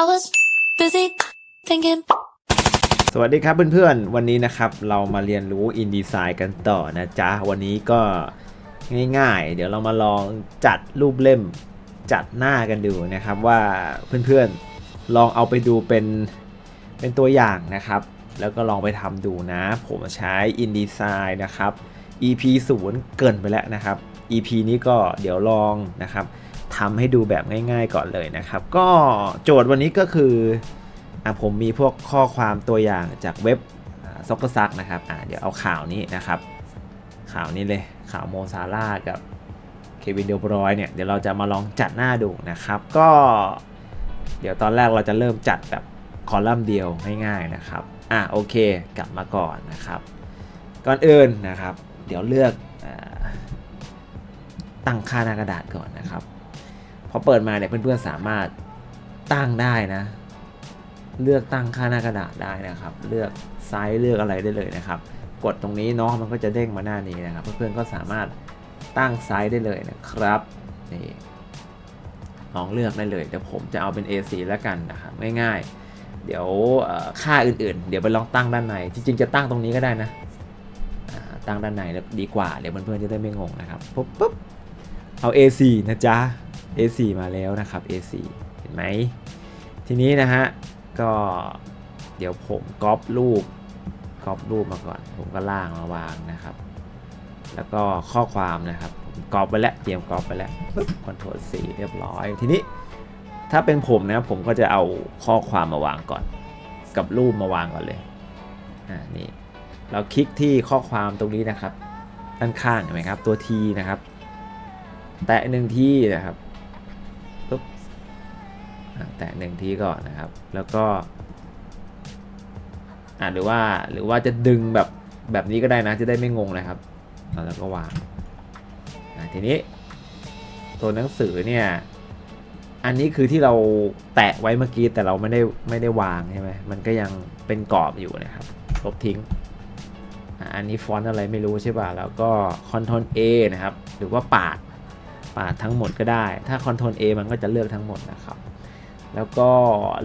I was busy thinking. สวัสดีครับเพื่อนๆ วันนี้นะครับเรามาเรียนรู้ InDesign กันต่อนะจ๊ะ วันนี้ก็ง่ายๆ เดี๋ยวเรามาลองจัดรูปเล่มจัดหน้ากันดูนะครับว่าเพื่อนๆ ลองเอาไปดูเป็นเป็นตัวอย่างนะครับ แล้วก็ลองไปทำดูนะ ผมใช้ InDesign นะครับ EP 0 เกินไปแล้วนะครับ EP นี้ก็เดี๋ยวลองนะครับ ทำให้ดูแบบง่าย ๆ ก่อนเลยนะครับ ก็โจทย์วันนี้ก็คืออะผมมีพวกข้อความตัวอย่างจากเว็บซ็อกเกอร์ซักนะครับอะเดี๋ยวเอาข่าวนี้นะครับ ข่าวนี้เลยข่าวโมซาร่ากับเควินเดลบรอยเนี่ยเดี๋ยวเราจะมาลองจัดหน้าดูนะครับ ก็ เดี๋ยวตอนแรกเราจะเริ่มจัดแบบคอลัมน์เดียวง่ายๆนะครับอะโอเคกลับมาก่อนนะครับ ก่อนอื่นนะครับ เดี๋ยวเลือกอตั้งค่าหน้ากระดาษก่อนนะครับ พอเปิดมาเนี่ยเพื่อนๆสามารถตั้งได้นะ เลือกตั้งค่าหน้ากระดาษได้นะครับ เลือกไซส์เลือกอะไรได้เลยนะครับ กดตรงนี้เนาะมันก็จะเด้งมาหน้านี้นะครับ เพื่อนๆก็สามารถตั้งไซส์ได้เลยนะครับนี่ลองเลือกได้เลยเดี๋ยวผมจะเอาเป็น A4 แล้วกันนะครับง่ายๆ เดี๋ยวค่าอื่นๆ เดี๋ยวไปลองตั้งด้านใน จริงๆจะตั้งตรงนี้ก็ได้นะตั้งด้านในดีกว่าเดี๋ยวเพื่อนๆจะได้ไม่งงนะครับปุ๊บปุ๊บเอา A4 นะจ๊ะ A4 มาแล้วนะครับ A4 เห็นไหม ทีนี้นะฮะ ก็เดี๋ยวผมก๊อปรูปก๊อปรูปมาก่อน ผมก็ล่างมาวางนะครับ แล้วก็ข้อความนะครับ ผมก๊อปไปแล้ว เตรียมก๊อปไปแล้วปึ๊บคอนโทรลสีเรียบร้อย ทีนี้ถ้าเป็นผมนะ ผมก็จะเอาข้อความมาวางก่อน กับรูปมาวางก่อนเลย อ่า นี่ เราคลิกที่ข้อความตรงนี้นะครับ ด้านข้างเห็นไหมครับ ตัว T นะครับ แตะหนึ่งที่นะครับ แตะหนึ่งทีก่อนนะครับ แล้วก็อ่าหรือว่าหรือว่าจะดึงแบบแบบนี้ก็ได้นะจะได้ไม่งงนะครับแล้วก็วางทีนี้ตัวหนังสือเนี่ยอันนี้คือที่เราแตะไว้เมื่อกี้แต่เราไม่ได้ไม่ได้วางใช่ไหมมันก็ยังเป็นกรอบอยู่นะครับลบทิ้งอันนี้ฟอนต์อะไรไม่รู้ใช่ป่ะแล้วก็ Ctrl A นะครับ หรือว่าปาดปาดทั้งหมดก็ได้ ถ้า Ctrl A มันก็จะเลือกทั้งหมดนะครับ แล้วก็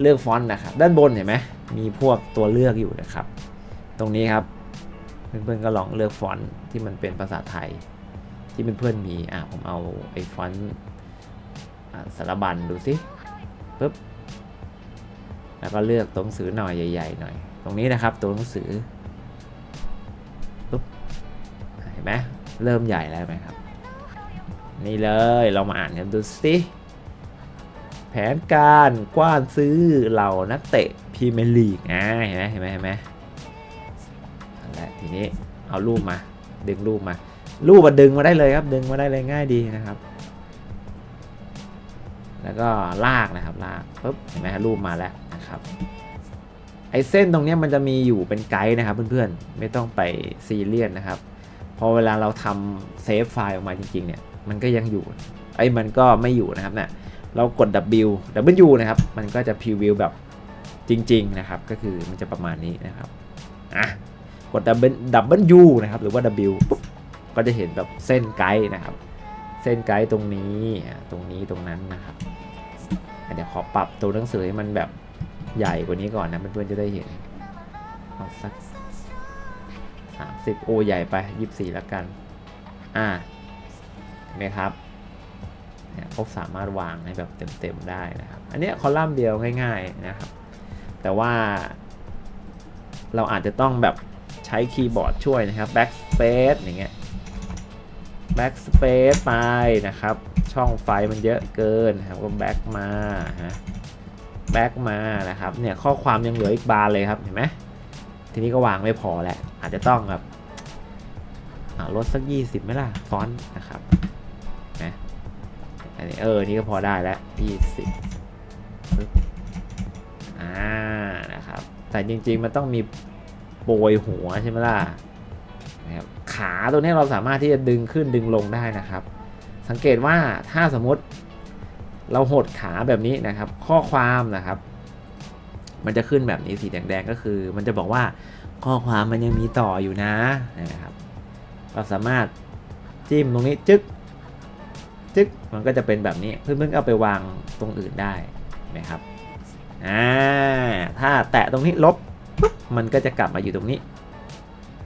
เลือกฟอนต์นะครับ ด้านบนเห็นไหมมีพวกตัวเลือกอยู่นะครับ ตรงนี้ครับเพื่อนๆก็ลองเลือกฟอนต์ที่มันเป็นภาษาไทย ที่เพื่อนๆมีอะผมเอาไอ้ฟอนต์สารบัญดูสิปุ๊บแล้วก็เลือกตัวหนังสือหน่อยใหญ่ๆหน่อย ตรงนี้นะครับตัวหนังสือปุ๊บเห็นไหมเริ่มใหญ่แล้วไหมครับ นี่เลยเรามาอ่านกันดูสิ แผนการกว้านซื้อเหล่านักเตะพรีเมียร์ลีกอ่าเห็นไหมเห็นไหมเห็นไหมนั่นแหละทีนี้เอารูปมา ดึงรูปมา รูปมาดึงมาได้เลยครับดึงมาได้เลยง่ายดีนะครับ แล้วก็ลากนะครับลากปุ๊บเห็นไหมฮะรูปมาแล้วนะครับไอเส้นตรงนี้มันจะมีอยู่เป็นไกด์นะครับเพื่อนๆ ไม่ต้องไปซีเรียสนะครับ พอเวลาเราทำเซฟไฟล์ออกมาจริงๆเนี่ย มันก็ยังอยู่ ไอ้มันก็ไม่อยู่นะครับเนี่ย เรากด W W นะครับ มันก็จะพรีวิวแบบจริง ๆ นะครับ ก็คือมันจะประมาณนี้นะครับ อะ กด W W นะครับ หรือว่า W ปุ๊บ ก็จะเห็นแบบเส้นไกด์นะครับ เส้นไกด์ตรงนี้ ตรงนี้ ตรงนั้นนะครับ เดี๋ยวขอปรับตัวหนังสือให้มันแบบใหญ่กว่านี้ก่อนนะเพื่อนๆจะได้เห็นเอาสักสามสิบโอใหญ่ไปยี่สิบสี่แล้วกัน อ่าเห็นไหมครับ เนี่ยเขาสามารถวางให้แบบเต็มๆได้นะครับ อันนี้คอลัมน์เดียวง่ายๆนะครับ แต่ว่า เราอาจจะต้องแบบใช้คีย์บอร์ดช่วยนะครับ backspace อย่างเงี้ย backspace ไปนะครับ ช่องไฟมันเยอะเกินนะครับก็ back มาฮะ back มานะครับ เนี่ยข้อความยังเหลืออีกบานเลยครับเห็นไหมทีนี้ก็วางไม่พอแหละอาจจะต้องแบบลดสัก 20ไหมล่ะฟอนต์นะครับ นี้เออ นี่ก็พอได้แล้วยี่สิบอ่า นะครับ แต่จริง ๆ มันต้องมีโปรยหัวใช่ไหมล่ะนะครับขาตัวนี้เราสามารถที่จะดึงขึ้นดึงลงได้นะครับ สังเกตว่าถ้าสมมติเราหดขาแบบนี้นะครับ ข้อความนะครับ มันจะขึ้นแบบนี้สีแดงๆก็คือ มันจะบอกว่าข้อความมันยังมีต่ออยู่นะนะครับ เราสามารถจิ้มตรงนี้จึ๊ก จึ๊กมันก็จะเป็นแบบนี้เพื่อนๆเอาไปวางตรงอื่นได้นะครับอ่าถ้าแตะตรงนี้ลบมันก็จะกลับมาอยู่ตรงนี้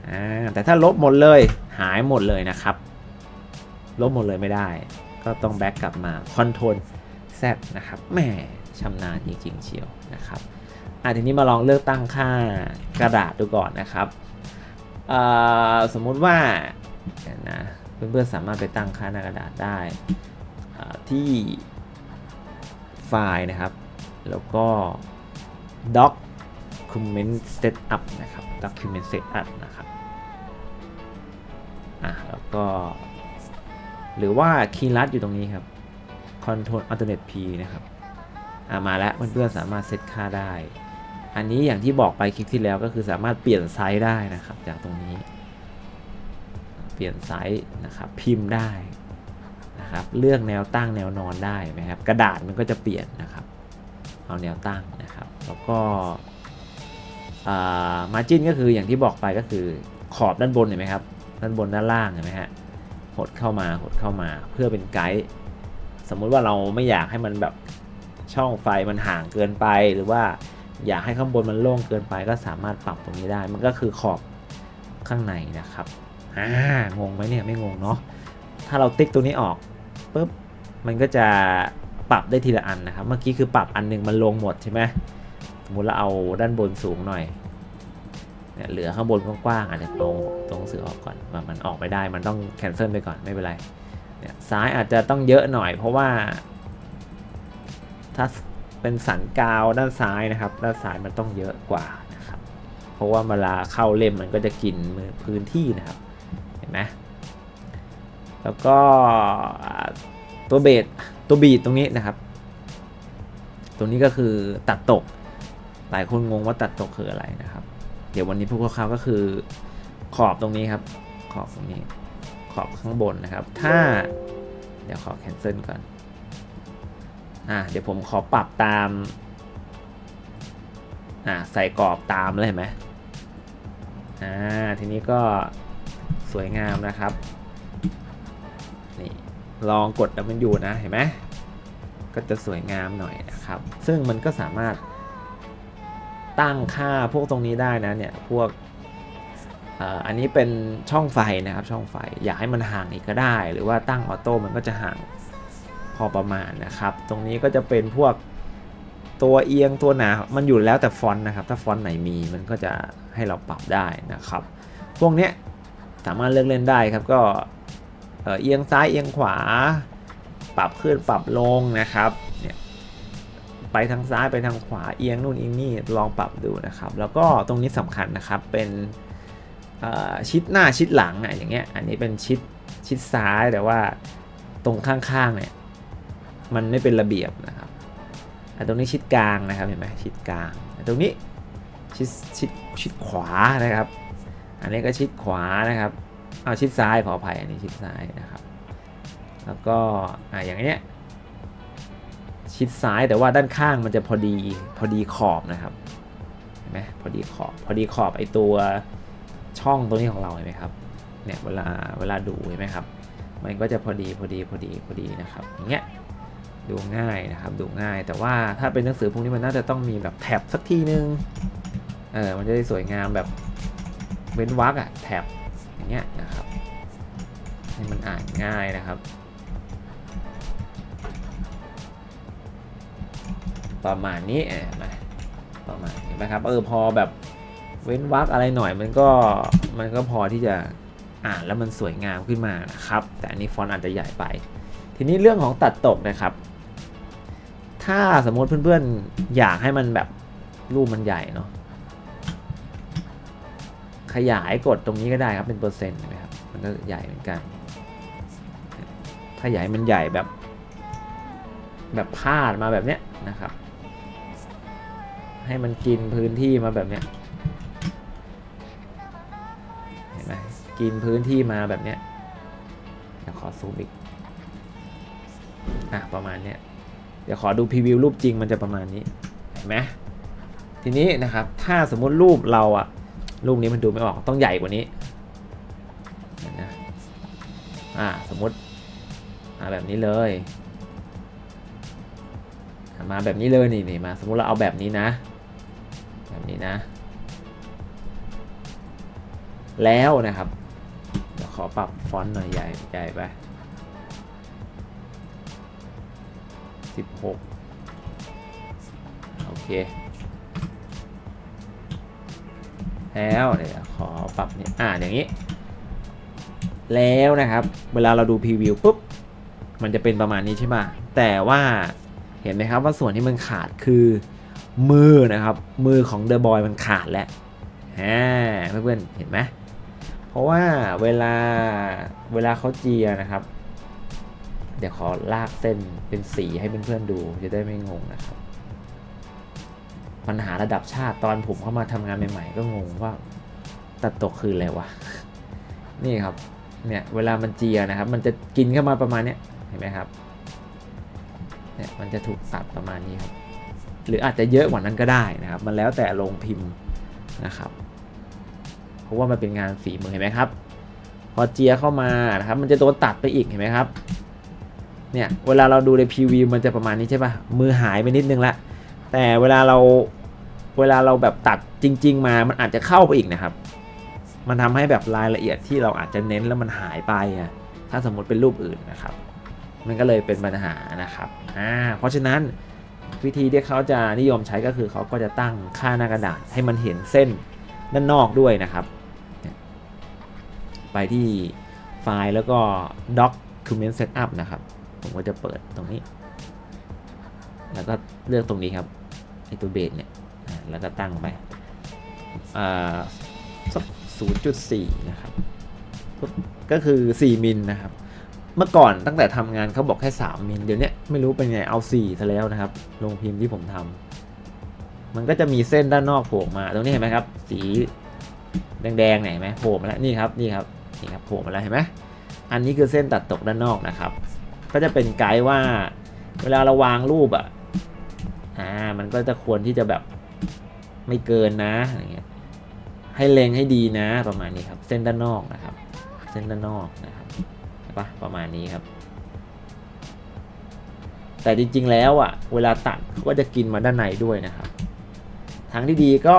อ่าแต่ถ้าลบหมดเลยหายหมดเลยนะครับ ลบหมดเลยไม่ได้ ก็ต้องแบ็กกลับมาคอนโทรล Z นะครับแหมชำนาญจริงๆเชียวนะครับอะทีนี้มาลองเลือกตั้งค่ากระดาษดูก่อนนะครับ สมมุติว่านะ เพื่อนๆสามารถไปตั้งค่าหน้ากระดาษได้ที่ไฟล์นะครับ แล้วก็ document setup นะครับ document setup นะครับอะแล้วก็ หรือว่าคีย์ลัดอยู่ตรงนี้ครับ Control Alternate P นะครับอ่ามาแล้วเพื่อนๆสามารถเซตค่าได้ อันนี้อย่างที่บอกไปคลิปที่แล้วก็คือสามารถเปลี่ยนไซส์ได้นะครับ จากตรงนี้ ปลี่ยนไซส์นะครับพิมพ์ได้นะครับเลือกแนวตั้งแนวนอนได้ไหมครับกระดาษมันก็จะเปลี่ยนนะครับ เอาแนวตั้งนะครับ แล้วก็มาจิ้นก็คืออย่างที่บอกไปก็คือขอบด้านบนเห็นไหมครับด้านบนด้านล่างเห็นไหมฮะหดเข้ามาหดเข้ามาเพื่อเป็นไกด์สมมุติว่าเราไม่อยากให้มันแบบช่องไฟมันห่างเกินไป หรือว่าอยากให้ข้างบนมันโล่งเกินไปก็สามารถปรับตรงนี้ได้ มันก็คือขอบข้างในนะครับ อ่างงไหมเนี่ยไม่งงเนาะถ้าเราติ๊กตัวนี้ออกปุ๊บมันก็จะปรับได้ทีละอันนะครับ เมื่อกี้คือปรับอันหนึงมันลงหมดใช่ไหมสมมติเราเอาด้านบนสูงหน่อยเนี่ยเหลือข้างบนกว้างๆอาจจะตรงตรงสือออกก่อนว่ามันออกไม่ได้มันต้องแคนเซิลไปก่อนไม่เป็นไรเนี่ยซ้ายอาจจะต้องเยอะหน่อยเพราะว่า ถ้าเป็นสันกาวด้านซ้ายนะครับ ด้านซ้ายมันต้องเยอะกว่านะครับ เพราะว่าเวลาเข้าเล่มมันก็จะกินพื้นที่นะครับ นไหมแล้วก็ตัวเบสตัวบีดตรงนี้นะครับ ตรงนี้ก็คือตัดตก หลายคนงงว่าตัดตกคืออะไรนะครับ เดี๋ยววันนี้พวกเขาวก็คือขอบตรงนี้ครับ ขอบตรงนี้ขอบข้างบนนะครับ ถ้าเดี๋ยวขอ cancel ก่อน อะเดี๋ยวผมขอปรับตาม อะใส่กรอบตามเลยเห็นไหมอ่าทีนี้ก็ สวยงามนะครับนี่ลองกดแล้วมันอยู่นะเห็นไหมก็จะสวยงามหน่อยนะครับ ซึ่งมันก็สามารถตั้งค่าพวกตรงนี้ได้นะเนี่ยพวกอันนี้เป็นช่องไฟนะครับช่องไฟ อยากให้มันห่างอีกก็ได้ หรือว่าตั้งออโต้มันก็จะห่างพอประมาณนะครับ ตรงนี้ก็จะเป็นพวกตัวเอียงตัวหนา มันอยู่แล้วแต่ฟอนต์นะครับ ถ้าฟอนต์ไหนมีมันก็จะให้เราปรับได้นะครับ พวกเนี้ย สามารถเลือกเล่นได้ครับก็เอียงซ้ายเอียงขวา ปรับขึ้นปรับลงนะครับเนี่ยไปทางซ้ายไปทางขวาเอียงนู่นเอียงนี่ลองปรับดูนะครับ แล้วก็ตรงนี้สำคัญนะครับเป็นชิดหน้าชิดหลังอะอย่างเงี้ยอันนี้เป็นชิดชิดซ้ายแต่ว่าตรงข้างๆเนี่ยมันไม่เป็นระเบียบนะครับอันตรงนี้ชิดกลางนะครับเห็นไหมชิดกลางอันตรงนี้ชิดชิดชิดขวานะครับ อันนี้ก็ชิดขวานะครับ เอาชิดซ้ายขออภัยอันนี้ชิดซ้ายนะครับ แล้วก็อ่าอย่างเนี้ยชิดซ้ายแต่ว่าด้านข้างมันจะพอดีพอดีขอบนะครับเห็นไหมพอดีขอบพอดีขอบไอตัวช่องตรงนี้ของเราเห็นไหมครับเนี่ยเวลาเวลาดูเห็นไหมครับ มันก็จะพอดีพอดีพอดีพอดีนะครับอย่างเงี้ยดูง่ายนะครับดูง่าย แต่ว่าถ้าเป็นหนังสือพวกนี้มันน่าจะต้องมีแบบแท็บสักทีนึงเออมันจะได้สวยงามแบบ เว้นวรรคอะแท็บอย่างเงี้ยนะครับให้มันอ่านง่ายนะครับ ประมาณนี้เห็นไหมประมาณเห็นไหมครับเออพอแบบเว้นวรรคอะไรหน่อยมันก็มันก็พอที่จะอ่านแล้วมันสวยงามขึ้นมานะครับ แต่อันนี้ฟอนต์อาจจะใหญ่ไป ทีนี้เรื่องของตัดตกนะครับ ถ้าสมมติเพื่อนๆอยากให้มันแบบรูปมันใหญ่เนาะ ขยายกดตรงนี้ก็ได้ครับเป็นเปอร์เซ็นต์นะครับ มันก็ใหญ่เหมือนกัน ถ้าใหญ่มันใหญ่แบบ แบบพาดมาแบบเนี้ยนะครับ ให้มันกินพื้นที่มาแบบเนี้ยเห็นไหมกินพื้นที่มาแบบเนี้ยเดี๋ยวขอซูมอีกอะประมาณเนี้ยเดี๋ยวขอดูพรีวิวรูปจริงมันจะประมาณนี้เห็นไหมทีนี้นะครับถ้าสมมติรูปเราอะ รูปนี้มันดูไม่ออกต้องใหญ่กว่านี้นะอ่าสมมติอ่าแบบนี้เลยมาแบบนี้เลยนี่นี่มาสมมติเราเอาแบบนี้นะ แบบนี้นะ แล้วนะครับเดี๋ยวขอปรับฟอนต์หน่อยใหญ่ใหญ่ไปสิบหกโอเค แล้วเดี๋ยวขอปรับเนี่ยอ่าอย่างนี้ แล้วนะครับ เวลาเราดูพรีวิวปุ๊บมันจะเป็นประมาณนี้ใช่ไหมแต่ว่าเห็นไหมครับว่าส่วนที่มันขาดคือมือนะครับ มือของเดอะบอยมันขาดแล้วฮ่าเพื่อนๆเห็นไหมเพราะว่าเวลาเวลาเขาเจียนะครับ เดี๋ยวขอลากเส้นเป็นสีให้เพื่อนๆดูจะได้ไม่งงนะครับ ปัญหาระดับชาติตอนผมเข้ามาทำงานใหม่ๆ ก็งงว่าตัดตกคืออะไรวะ นี่ครับ เนี่ยเวลามันเจียนะครับ มันจะกินเข้ามาประมาณเนี้ยเห็นไหมครับ เนี่ยมันจะถูกตัดประมาณนี้ครับ หรืออาจจะเยอะกว่านั้นก็ได้นะครับ มันแล้วแต่โรงพิมพ์นะครับ เพราะว่ามันเป็นงานฝีมือเห็นไหมครับ พอเจียเข้ามานะครับ มันจะโดนตัดไปอีกเห็นไหมครับ เนี่ยเวลาเราดูในพรีวิวมันจะประมาณนี้ใช่ป่ะ มือหายไปนิดนึงละแต่เวลาเรา เวลาเราแบบตัดจริง ๆ มามันอาจจะเข้าไปอีกนะครับ มันทำให้แบบรายละเอียดที่เราอาจจะเน้นแล้วมันหายไปอะถ้าสมมติเป็นรูปอื่นนะครับ มันก็เลยเป็นปัญหานะครับอ่าเพราะฉะนั้นวิธีที่เขาจะนิยมใช้ก็คือเขาก็จะตั้งค่าหน้ากระดาษให้มันเห็นเส้นด้านนอกด้วยนะครับ ไปที่ไฟล์แล้วก็ document setup นะครับ ผมก็จะเปิดตรงนี้ แล้วก็เลือกตรงนี้ครับไอตัวเบสเนี่ย แล้วก็ตั้งไปสัก0.4นะครับ ก็คือ4มิลนะครับ เมื่อก่อนตั้งแต่ทำงานเขาบอกแค่3มิลเดี๋ยวนี้ไม่รู้เป็นไงเอา4ซะแล้วนะครับโรงพิมพ์ที่ผมทำมันก็จะมีเส้นด้านนอกโผล่มา ตรงนี้เห็นไหมครับ สีแดงๆเนี่ยเห็นไหมโผล่มาแล้วนี่ครับนี่ครับนี่ครับโผล่มาแล้วเห็นไหมอันนี้คือเส้นตัดตกด้านนอกนะครับ ก็จะเป็นไกด์ว่า เวลาเราวางรูปอะอ่ามันก็จะควรที่จะแบบ ไม่เกินนะอย่างเงี้ยให้เล็งให้ดีนะประมาณนี้ครับ เส้นด้านนอกนะครับ เส้นด้านนอกนะครับปะประมาณนี้ครับ แต่จริงๆแล้วอะ เวลาตัดก็จะกินมาด้านในด้วยนะครับทางที่ดีก็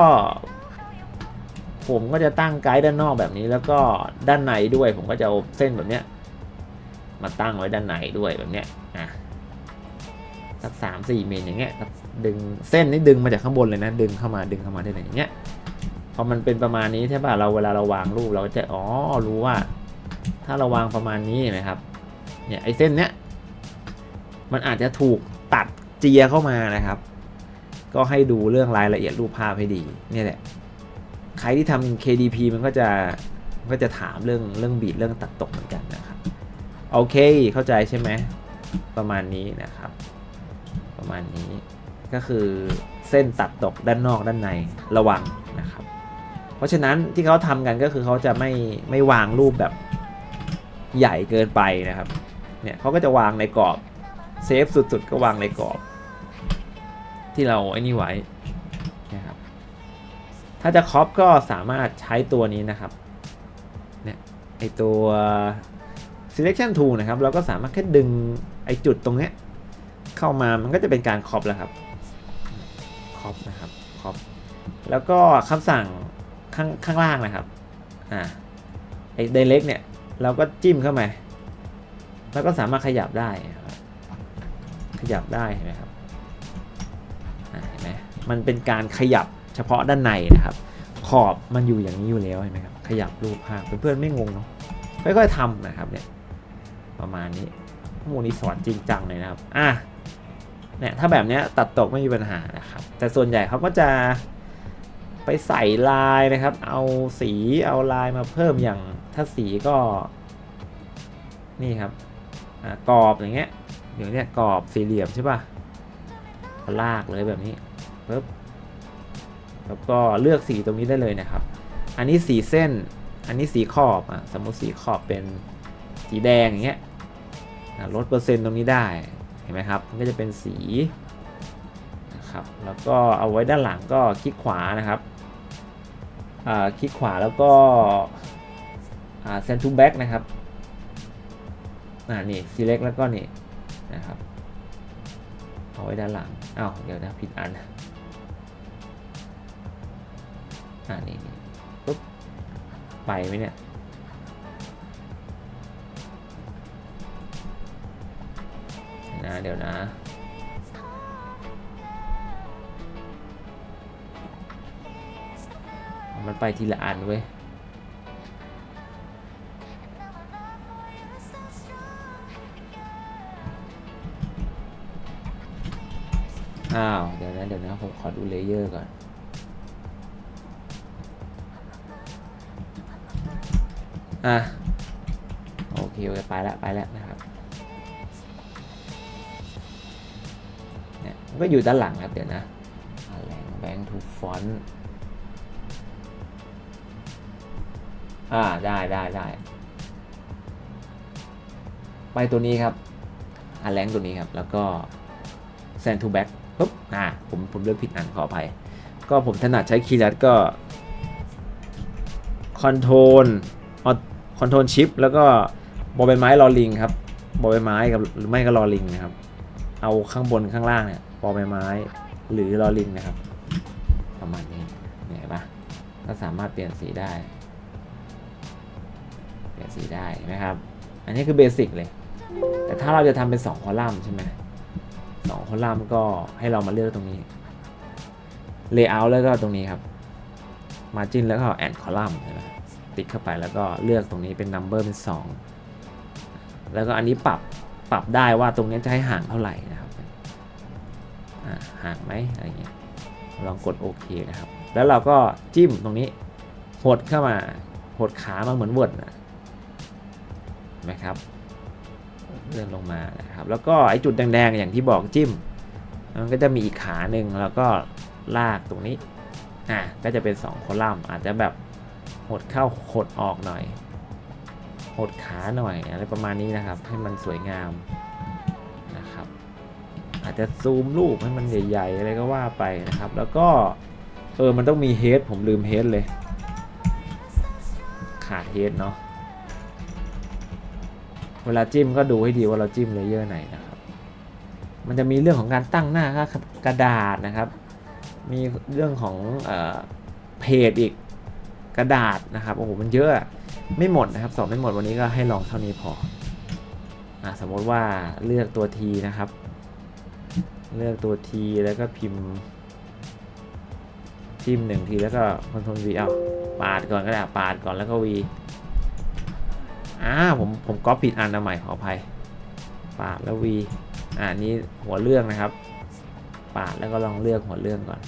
ผมก็จะตั้งไกด์ด้านนอกแบบนี้แล้วก็ด้านในด้วย ผมก็จะเอาเส้นแบบเนี้ยมาตั้งไว้ด้านในด้วยแบบเนี้ยอะสักสามสี่เมตรอย่างเงี้ย ดึงเส้นนี้ดึงมาจากข้างบนเลยนะ ดึงเข้ามาดึงเข้ามาได้เลยอย่างเงี้ยพอมันเป็นประมาณนี้ใช่ป่ะเราเวลาเราวางรูปเราจะอ๋อรู้ว่า ถ้าเราวางประมาณนี้เห็นไหมครับเนี่ยไอ้เส้นเนี้ยมันอาจจะถูกตัดเจียเข้ามานะครับ ก็ให้ดูเรื่องรายละเอียดรูปภาพให้ดีเนี่ยแหละใครที่ทำ KDP มันก็จะก็จะถามเรื่องเรื่องบีดเรื่องตัดตกเหมือนกันนะครับโอเคเข้าใจใช่ไหมประมาณนี้นะครับ ประมาณนี้ ก็คือเส้นตัดตกด้านนอกด้านในระวังนะครับ เพราะฉะนั้นที่เขาทำกันก็คือเขาจะไม่ไม่วางรูปแบบใหญ่เกินไปนะครับ เนี่ยเขาก็จะวางในกรอบเซฟสุดๆ ก็วางในกรอบ ที่เราไอ้นี่ไว้นะครับ ถ้าจะครอปก็สามารถใช้ตัวนี้นะครับเนี่ยไอตัว selection tool นะครับ เราก็สามารถแค่ดึงไอจุดตรงเนี้ยเข้ามามันก็จะเป็นการครอปแล้วครับ คอปนะครับคอปแล้วก็คำสั่งข้างข้างล่างนะครับอ่าไอ้ direct เนี่ย เราก็จิ้มเข้ามา แล้วก็สามารถขยับได้ขยับได้เห็นไหมครับเห็นไหมมันเป็นการขยับเฉพาะด้านในนะครับ ขอบมันอยู่อย่างนี้อยู่แล้วเห็นไหมครับ ขยับรูปภาพเพื่อนๆไม่งงเนาะค่อยๆทำนะครับเนี่ยประมาณนี้ข้อมูลนี้สอนจริงจังเลยนะครับ อะ เนี่ยถ้าแบบเนี้ยตัดตกไม่มีปัญหานะครับแต่ส่วนใหญ่เขาก็จะไปใส่ลายนะครับ เอาสีเอาลายมาเพิ่มอย่างถ้าสีก็นี่ครับกรอบอย่างเงี้ยอย่างเนี้ยกรอบสี่เหลี่ยมใช่ป่ะลากเลยแบบนี้ปึ๊บแล้วก็เลือกสีตรงนี้ได้เลยนะครับ อันนี้สีเส้น อันนี้สีขอบอะสมมติสีขอบเป็นสีแดงอย่างเงี้ยลดเปอร์เซ็นต์ตรงนี้ได้ ห็นไหมครับมันก็จะเป็นสีนะครับแล้วก็เอาไว้ด้านหลังก็คลิกขวานะครับอ่าคลิกขวาแล้วก็อ่า send to back นะครับอ่านี่ select แล้วก็นี่นะครับเอาไว้ด้านหลังอ้าวเดี๋ยวนะผิดอันอ่านี่นี่ปุ๊บไปไหมเนี่ย เดี๋ยวนะมันไปทีละอันเว้ย อ้าว เดี๋ยวนะ เดี๋ยวนะ ผมขอดูเลเยอร์ก่อน อะ โอเคโอเคไปแล้วไปแล้วนะครับ ก็อยู่ด้านหลังครับเดี๋ยวนะแรงแบงค์ทูฟอนต์อ่าได้ได้ได้ไปตัวนี้ครับอ่าแรงตัวนี้ครับ แล้วก็ send to back ปุ๊บอ่าผมผมเลือกผิดอันขออภัย ก็ผมถนัดใช้คีย์ลัดก็ control ออ control shift แล้วก็บอใบไม้รอลิงครับบอใบไม้กับหรือไม่ก็รอลิงนะครับ เอาข้างบนข้างล่างเนี่ย บอใบไม้ หรือรอลิงนะครับ ประมาณนี้เห็นปะก็สามารถเปลี่ยนสีได้ เปลี่ยนสีได้นะครับ อันนี้คือเบสิกเลย แต่ถ้าเราจะทำเป็น 2 คอลัมน์ใช่ไหมสองคอลัมน์ก็ให้เรามาเลือกตรงนี้ Layout แล้วก็ตรงนี้ครับ Margin แล้วก็ Add Column ใช่ไหมติดเข้าไปแล้วก็เลือกตรงนี้เป็น Number เป็น 2 แล้วก็อันนี้ปรับปรับได้ว่าตรงนี้จะให้ห่างเท่าไหร่นะ ห่างไหมอะไรเงี้ยลองกดโอเคนะครับ แล้วเราก็จิ้มตรงนี้หดเข้ามาหดขามาเหมือนเวิร์ดนะนไหมครับเลื่อนลงมานะครับ แล้วก็ไอจุดแดงๆอย่างที่บอกจิ้ม มันก็จะมีอีกขาหนึ่งแล้วก็ลากตรงนี้อะก็จะเป็น2คอลัมน์อาจจะแบบหดเข้าหดออกหน่อย หดขาหน่อยอะไรประมาณนี้นะครับ ให้มันสวยงาม อาจจะซูมรูปให้มันใหญ่ๆอะไรก็ว่าไปนะครับ แล้วก็เออมันต้องมีเฮดผมลืมเฮดเลย ขาดเฮดเนาะเวลาจิ้มก็ดูให้ดีว่าเราจิ้มเลเยอร์ไหนนะครับ มันจะมีเรื่องของการตั้งหน้ากระดาษนะครับ มีเรื่องของเออเพจอีกกระดาษนะครับโอ้โหมันเยอะไม่หมดนะครับสอบไม่หมดวันนี้ก็ให้ลองเท่านี้พออสมมติว่าเลือกตัวทีนะครับ เลือกตัวทีแล้วก็พิมพ์จิ้มหนึ่งทีแล้วก็คอนโทรลวีเอาปาดก่อนก็ได้ปาดก่อนแล้วก็วีอ่าผมผมก๊อปผิดอันนะใหม่ขออภัย ปาดแล้ววีอ่านี้หัวเรื่องนะครับ ปาดแล้วก็ลองเลือกหัวเรื่องก่อน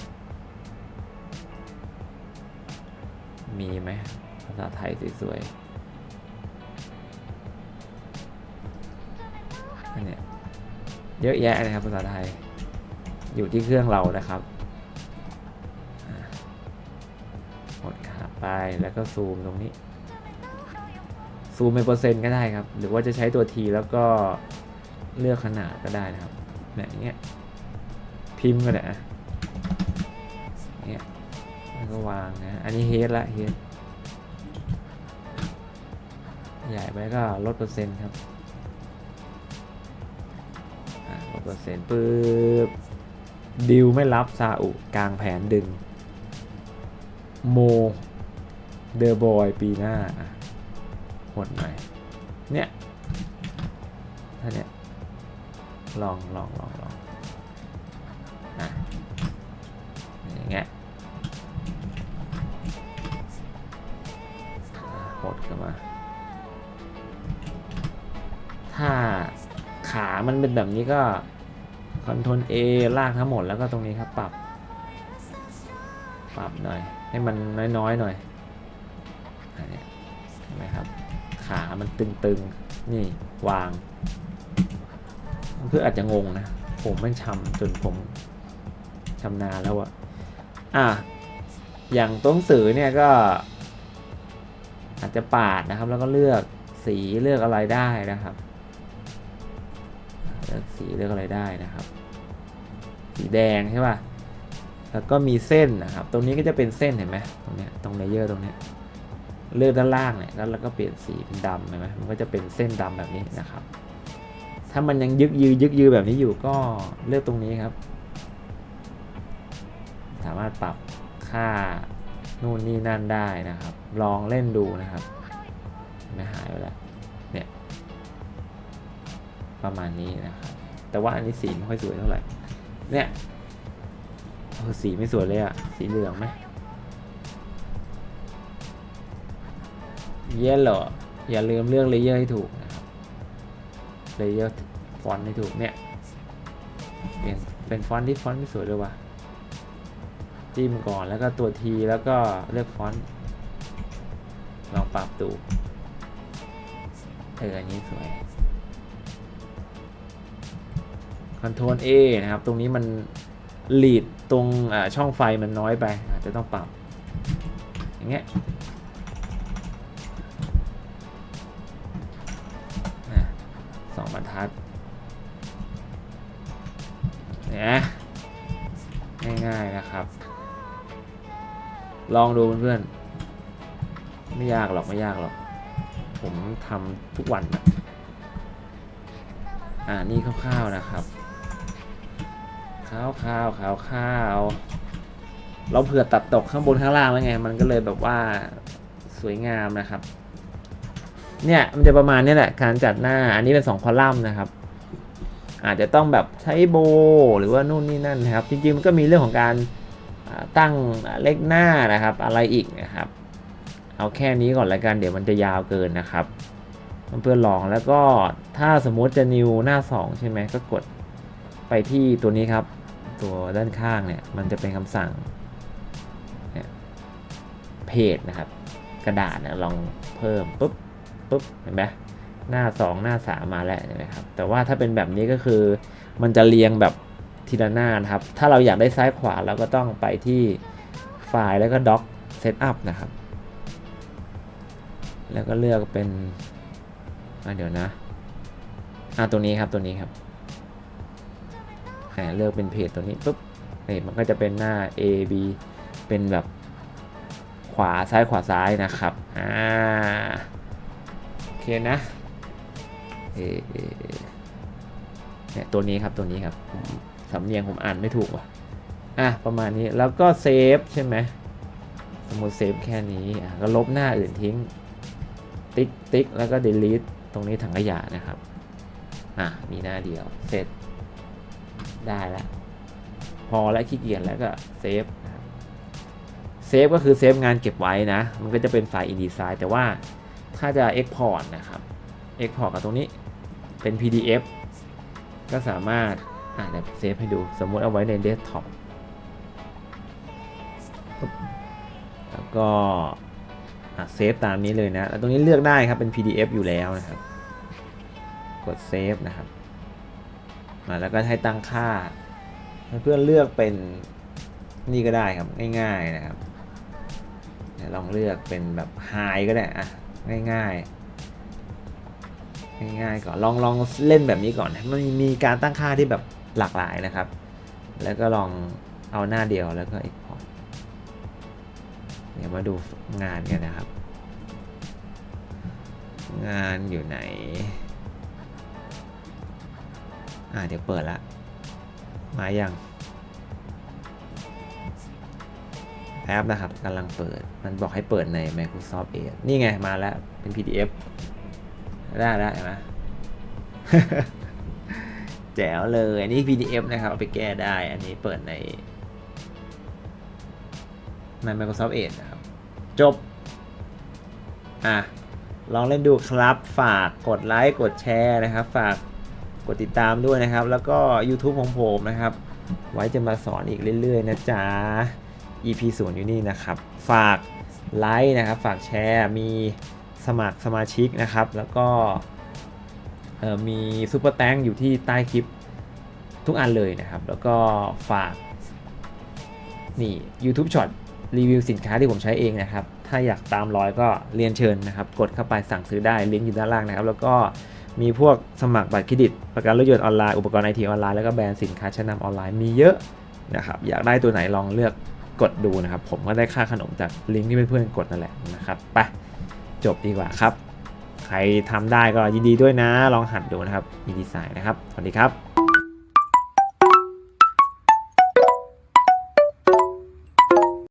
มีไหมภาษาไทยสวยๆอันเนี้ยเยอะแยะนะครับภาษาไทย อยู่ที่เครื่องเรานะครับอะกดขาไปแล้วก็ซูมตรงนี้ ซูมเป็นเปอร์เซ็นต์ก็ได้ครับ หรือว่าจะใช้ตัวทีแล้วก็เลือกขนาดก็ได้นะครับเนี่ยอย่างเงี้ยพิมพ์ก็ได้อะเนี่ยแล้วก็วางนะอันนี้เฮดละเฮดใหญ่ไปก็ลดเปอร์เซ็นต์ครับลดเปอร์เซ็นต์ปึ๊บ ดิวไม่รับซาอุกลางแผนดึง โม เดอร์บอยปีหน้าหดหน่อยเนี่ยถ้าเนี่ย ลองลองลองลองอะอย่างเงี้ยหดเข้ามา ถ้าขามันเป็นแบบนี้ก็ คอนโทรล A ลากทั้งหมดแล้วก็ตรงนี้ครับปรับ ปรับหน่อย ให้มันน้อยๆหน่อยอันเนี้ยเห็นไหมครับ ขา มันตึงๆ นี่วาง เพื่ออาจจะงงนะ ผมไม่ชำจนผมชำนาญแล้วอะอะ อย่างตัวหนังสือเนี่ยก็ อาจจะปาดนะครับ แล้วก็เลือกสีเลือกอะไรได้นะครับ ลือกสีเลือกอะไรได้นะครับ สีแดงใช่ป่ะแล้วก็มีเส้นนะครับ ตรงนี้ก็จะเป็นเส้นเห็นไหมตรงเนี้ยตรงเลเยอร์ตรงเนี้ยเลือกด้านล่างเนี่ยแล้วเราก็เปลี่ยนสีเป็นดำเห็นไหมมันก็จะเป็นเส้นดำแบบนี้นะครับ ถ้ามันยังยึกยือยึกยือแบบนี้อยู่ก็เลือกตรงนี้ครับ สามารถปรับค่านู่นนี่นั่นได้นะครับ ลองเล่นดูนะครับ ไม่หายไปแล้ว ประมาณนี้นะครับแต่ว่าอันนี้สีไม่ค่อยสวยเท่าไหร่เนี่ยเออสีไม่สวยเลยอะสีเหลืองไหมเยลโล่อย่าลืมเลือกเลเยอร์ให้ถูกนะครับเลเยอร์ฟอนต์ให้ถูกเนี่ยเปลี่ยนเป็นฟอนต์ที่ฟอนต์ไม่สวยด้วยวะจิ้มก่อนแล้วก็ตัวทีแล้วก็เลือกฟอนต์ลองปรับดูเอออันนี้สวย คอนโทรล A นะครับ ตรงนี้มันหลีดตรงช่องไฟมันน้อยไป อาจจะต้องปรับ อย่างเงี้ยสองบรรทัดเนี่ยง่ายๆนะครับ ลองดูเพื่อนๆ ไม่ยากหรอกไม่ยากหรอก ผมทำทุกวันนะอ่านี่คร่าวๆนะครับาวขาวขาวขาวเราเผื่อตัดตกข้างบนข้างล่างแล้วไง มันก็เลยแบบว่าสวยงามนะครับ เนี่ยมันจะประมาณนี้แหละ การจัดหน้า อันนี้เป็น2คอลัมน์นะครับ อาจจะต้องแบบใช้โบ หรือว่านู่นนี่นั่นนะครับ จริงๆมันก็มีเรื่องของการตั้งเลขหน้านะครับ อะไรอีกนะครับ เอาแค่นี้ก่อนละกันเดี๋ยวมันจะยาวเกินนะครับเพื่อนลองแล้วก็ถ้าสมมติจะนิวหน้า 2 ใช่ไหมก็กดไปที่ตัวนี้ครับ ตัวด้านข้างเนี่ยมันจะเป็นคำสั่งเนี่ยเพจนะครับ กระดาษเนี่ยลองเพิ่มปุ๊บปุ๊บเห็นไหมหน้า 2 หน้า 3 มาแล้วเห็นไหมครับแต่ว่าถ้าเป็นแบบนี้ก็คือมันจะเรียงแบบทีละหน้านะครับ ถ้าเราอยากได้ซ้ายขวาเราก็ต้องไปที่ไฟล์แล้วก็ doc setup นะครับ แล้วก็เลือกเป็นเดี๋ยวนะอะตัวนี้ครับตัวนี้ครับ อ่าเลือกเป็นเพจตัวนี้ปุ๊บนี่มันก็จะเป็นหน้า A B เป็นแบบขวาซ้ายขวาซ้ายนะครับอ่าโอเคนะเอเอเนี่ยตัวนี้ครับตัวนี้ครับสำเนียงผมอ่านไม่ถูกว่ะอะประมาณนี้แล้วก็เซฟใช่ไหมสมมติเซฟแค่นี้อะก็ลบหน้าอื่นทิ้ง ติ๊กติ๊กแล้วก็ delete ตรงนี้ถังขยะนะครับ อะมีหน้าเดียวเสร็จ ได้แล้วพอแล้วขี้เกียจแล้วก็เซฟเซฟก็คือเซฟงานเก็บไว้นะ มันก็จะเป็นไฟล์ InDesign แต่ว่าถ้าจะ Export นะครับ Export กับตรงนี้เป็น PDF ก็สามารถอะเดี๋ยวเซฟให้ดูสมมุติเอาไว้ใน Desktop ปุ๊บแล้วก็อะเซฟตามนี้เลยนะแล้วตรงนี้เลือกได้ครับเป็น PDF อยู่แล้วนะครับ กดเซฟนะครับ มาแล้วก็ให้ตั้งค่าให้เพื่อนเลือกเป็นนี่ก็ได้ครับง่ายๆนะครับลองเลือกเป็นแบบ High ก็ได้อะง่ายๆง่ายๆก่อนลองลองเล่นแบบนี้ก่อนมันมีการตั้งค่าที่แบบหลากหลายนะครับ แล้วก็ลองเอาหน้าเดียวแล้วก็ Export เดี๋ยวมาดูงานกันนะครับ งานอยู่ไหน อ่าเดี๋ยวเปิดละ มายังแอปนะครับกำลังเปิด มันบอกให้เปิดใน Microsoft Edge นี่ไงมาแล้ว เป็น PDF ได้แล้วเห็นไหมแจ๋วเลย อันนี้ PDF นะครับ เอาไปแก้ได้ อันนี้เปิดใน ใน Microsoft Edge นะครับ จบ อะ ลองเล่นดูครับ ฝากกดไลค์ กดแชร์นะครับ ฝาก กดติดตามด้วยนะครับ แล้วก็ YouTube ของผมนะครับ ไว้จะมาสอนอีกเรื่อยๆ นะจ๊ะ EP 0อยู่นี่นะครับ ฝากไลค์นะครับ ฝากแชร์ มีสมัครสมาชิกนะครับ แล้วก็มีซูเปอร์แตงอยู่ที่ใต้คลิปทุกอันเลยนะครับ แล้วก็ฝากนี่ YouTube Shot รีวิวสินค้าที่ผมใช้เองนะครับ ถ้าอยากตามรอยก็เรียนเชิญนะครับ กดเข้าไปสั่งซื้อได้ลิงก์อยู่ด้านล่างนะครับ แล้วก็ มีพวกสมัครบัตรเครดิต ประกันรถยนต์ออนไลน์อุปกรณ์ไอทีออนไลน์แล้วก็แบรนด์สินค้าชั้นนำออนไลน์มีเยอะนะครับอยากได้ตัวไหนลองเลือกกดดูนะครับ ผมก็ได้ค่าขนมจากลิงก์ที่เพื่อนๆกดนั่นแหละนะครับไปจบดีกว่าครับ ใครทำได้ก็ยินดีด้วยนะ ลองหัดดูนะครับ InDesign นะครับ สวัสดีครับ